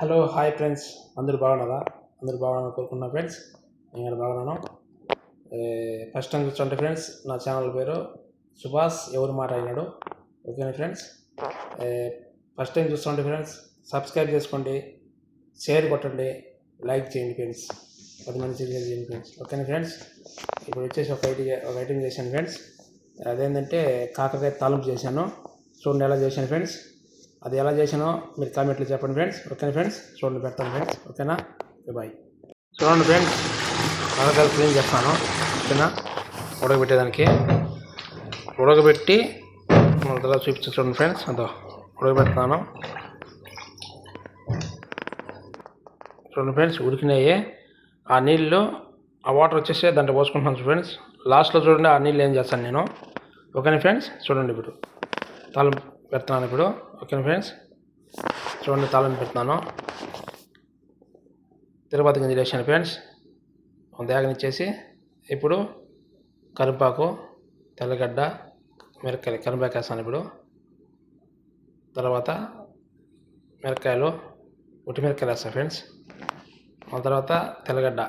Hello hi friends. అందరూ బాగున్నారా? అందరూ బాగున్నాను కోరుకున్నా ఫ్రెండ్స్. నేను బాగున్నాను. ఫస్ట్ టైం చూస్తుంటే ఫ్రెండ్స్ నా ఛానల్ పేరు సుభాష్ ఎవరు మాట అయినాడు ఓకేనా ఫ్రెండ్స్? ఫస్ట్ టైం చూస్తుంటే ఫ్రెండ్స్ సబ్స్క్రైబ్ చేసుకోండి షేర్ కొట్టండి లైక్ చేయండి ఫ్రెండ్స్. పది మంది షేర్ చేయండి ఫ్రెండ్స్. ఓకేనా ఫ్రెండ్స్? ఇప్పుడు వచ్చేసి ఒక ఐటీ ఒక ఐటమ్ చేశాను ఫ్రెండ్స్. అదేంటంటే కాకరకాయ తాలింపు చేశాను. చూడండి ఎలా చేశాను ఫ్రెండ్స్. అది ఎలా చేశానో మీరు కామెంట్లు చెప్పండి ఫ్రెండ్స్. ఓకేనా ఫ్రెండ్స్? చూడండి పెడతాను ఫ్రెండ్స్. ఓకేనా? బాయ్. చూడండి ఫ్రెండ్స్ కాకరకాయలు క్లీన్ చేస్తాను. ఓకేనా? ఉడకబెట్టేదానికి. ఉడకబెట్టి మళ్ళీ చూపించి చూడండి ఫ్రెండ్స్ అదో ఉడకబెడుతున్నాను చూడండి ఫ్రెండ్స్ ఉడికినాయి. ఆ నీళ్ళు ఆ వాటర్ వచ్చేసి దాంట్లో పోసుకుంటున్నాను ఫ్రెండ్స్. లాస్ట్లో చూడండి ఆ నీళ్ళు ఏం చేస్తాను నేను. ఓకేనా ఫ్రెండ్స్? చూడండి ఇప్పుడు. తాళం పెడుతున్నాను ఇప్పుడు. ఓకేనా ఫ్రెండ్స్? చూడండి తాళం పెడుతున్నాను. తిరుపతి గింజలు వేసాను ఫ్రెండ్స్ దేగనిచ్చేసి ఇప్పుడు కరివేపాకు తెల్లగడ్డ మిరపకాయలు కరివేపాకు వేస్తాను ఇప్పుడు. తర్వాత మిరకాయలు ఉట్టి మిరకాయలు వేస్తాను ఫ్రెండ్స్. మళ్ళీ తర్వాత తెల్లగడ్డ.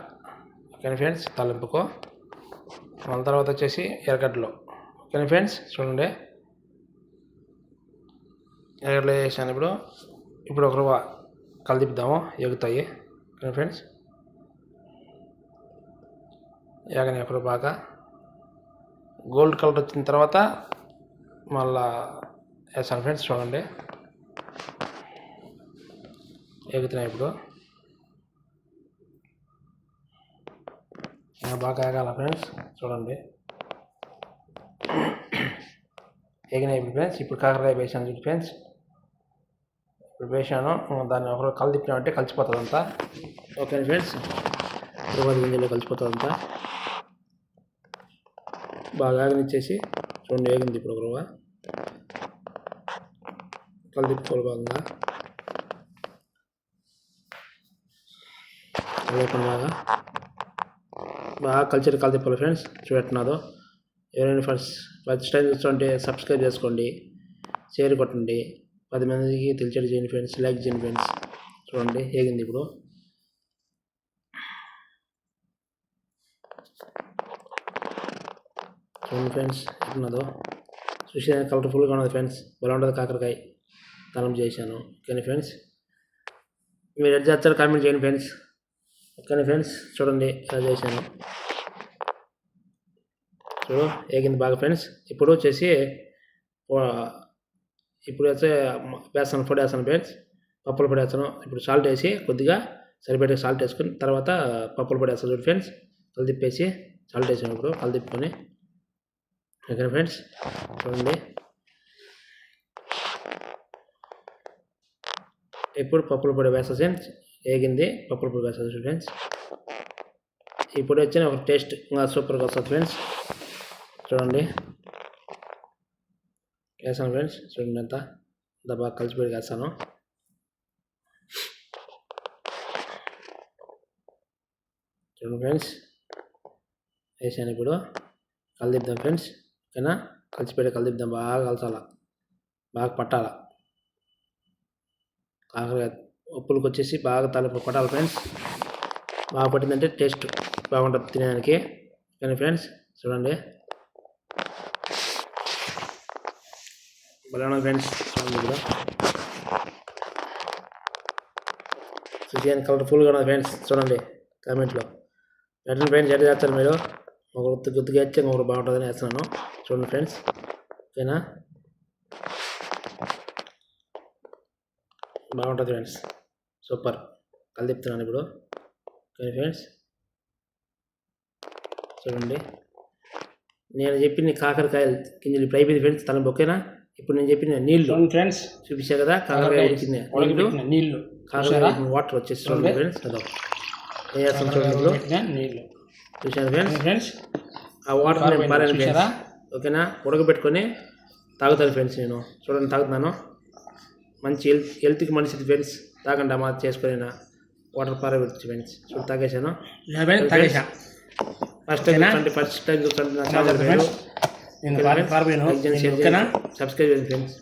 ఓకేనా ఫ్రెండ్స్? తాలింపుకు. మన తర్వాత వచ్చేసి ఎర్రగడ్డలు. ఓకేనా ఫ్రెండ్స్? చూడండి. ఎర్రగడ్డలు వేసాను ఇప్పుడు. ఇప్పుడు ఒక రవ్వ ఎగుతాయి. ఫ్రెండ్స్. ఎగని ఒకరు బాగా. గోల్డ్ కలర్ వచ్చిన తర్వాత మళ్ళా వేసాను ఫ్రెండ్స్ చూడండి. ఎగుతున్నాయి ఇప్పుడు. ఇంకా బాగా ఎగాల ఫ్రెండ్స్. చూడండి. ఎగినాయి ఇప్పుడు ఫ్రెండ్స్. ఇప్పుడు కాకరకాయ వేసాను చూడు ఫ్రెండ్స్. ఇప్పుడు వేసాను దాన్ని ఒకరు కలు కలిసిపోతుంది అంతా ఓకే ఫ్రెండ్స్ తిరుపతి గింజలో కలిసిపోతుంది అంతా బాగా ఆగనిచ్చేసి చూడండి వేగింది ఇప్పుడు ఒక రవ్వ కలు బాగా. లేకుండా బాగా. బాగా కల్చర్ కాల్ ఫ్రెండ్స్ చూపెట్టున్నాదో ఎవరైనా ఫస్ట్ ఫస్ట్ టైం చూస్తుంటే సబ్స్క్రైబ్ చేసుకోండి షేర్ కొట్టండి. పది మందికి తెలిసేది చేయండి ఫ్రెండ్స్ లైక్ చేయండి ఫ్రెండ్స్. చూడండి ఏగింది ఇప్పుడు. చూడండి ఫ్రెండ్స్ ఎట్లున్నదో. చూసి కలర్ఫుల్గా ఉన్నది ఫ్రెండ్స్. బాగా ఉంటుంది కాకరకాయ. తలం చేశాను. ఓకేనా ఫ్రెండ్స్? మీరు ఎట్లా చేస్తారు కామెంట్ చేయండి ఫ్రెండ్స్. ఓకేనా ఫ్రెండ్స్? చూడండి ఎలా చేశాను. చూడు ఏగింది బాగా ఫ్రెండ్స్. ఇప్పుడు వచ్చేసి ఇప్పుడు అయితే వేస్తాను పొడి వేస్తాను ఫ్రెండ్స్ పప్పుల పొడి వేస్తాను ఇప్పుడు సాల్ట్ వేసి కొద్దిగా సరిపడే సాల్ట్ వేసుకుని తర్వాత పప్పుల పొడి వేస్తాను చూడు ఫ్రెండ్స్ కలిదిప్పేసి సాల్ట్ వేసాను ఇప్పుడు కలిదిప్పుకొని ఓకేనా ఫ్రెండ్స్? చూడండి. ఇప్పుడు పప్పుల పొడి వేస్తా ఫ్రెండ్స్ వేగింది పప్పుల పొడి వేస్తుంది చూడు ఫ్రెండ్స్. ఇప్పుడు వచ్చిన ఒక టేస్ట్ ఇంకా సూపర్గా వస్తుంది ఫ్రెండ్స్. చూడండి. వేసాను ఫ్రెండ్స్ చూడండి ఎంత అంత బాగా కలిసిపోయి వేస్తాను చూడండి ఫ్రెండ్స్ వేసాను ఇప్పుడు కలిదిద్దాం ఫ్రెండ్స్ ఓకేనా కలిసిపోయి కలిదిద్దాం బాగా కలసాల బాగా పట్టాల కాకరకాయ ఉప్పులకు వచ్చేసి బాగా తలుపు పట్టాలి ఫ్రెండ్స్ బాగా పట్టిందంటే టేస్ట్ బాగుంటుంది తినేదానికి కానీ ఫ్రెండ్స్ చూడండి బలానా ఫ్రెండ్స్ కూడా ఇప్పుడు కలర్ఫుల్గా ఉన్నది ఫ్రెండ్స్ చూడండి కామెంట్లో. పెట్టండి ఫ్రెండ్స్ ఎట్లా చేస్తారు మీరు. ఒక గుర్తు గుర్తుగా వేస్తే ఇంకొకరు బాగుంటుందని వేస్తున్నాను చూడండి ఫ్రెండ్స్ ఓకేనా? బాగుంటుంది ఫ్రెండ్స్ సూపర్. కలిదిప్తున్నాను ఇప్పుడు. Okay friends? చూడండి. నేను చెప్పిన కాకరకాయలు గింజలు ఇప్పుడు అయిపోయింది ఫ్రెండ్స్ తలంపు ఓకేనా? ఇప్పుడు నేను చెప్పిన నీళ్ళు. ఫ్రెండ్స్. చూపించా కదా? కాకరకాయ ఉడికింది. నీళ్ళు. నీళ్ళు కాకరకాయ వాటర్ వచ్చేసి చూడండి చూడండి. ఫ్రెండ్స్. ఇప్పుడు ఉడకబెట్టిన నీళ్ళు చూసాను ఫ్రెండ్స్? ఫ్రెండ్స్. ఆ వాటర్ నేను పారాను చూసారా? ఫ్రెండ్స్. ఓకేనా? ఉడకబెట్టుకొని తాగుతాను ఫ్రెండ్స్ నేను. చూడండి తాగుతున్నాను. మంచి హెల్త్ హెల్త్కి మంచిది ఫ్రెండ్స్. తాగండి అమ్మా చేసుకొని వాటర్ పారబెట్టి ఫ్రెండ్స్. చూడు తాగేశాను. తాగేసా ఫస్ట్ టైం? చూడండి ఫస్ట్ టైం చూడండి నా పేరు నేను షేర్ ఓకేనా చేయండి, సబ్స్క్రైబ్ చేయండి ఫ్రెండ్స్.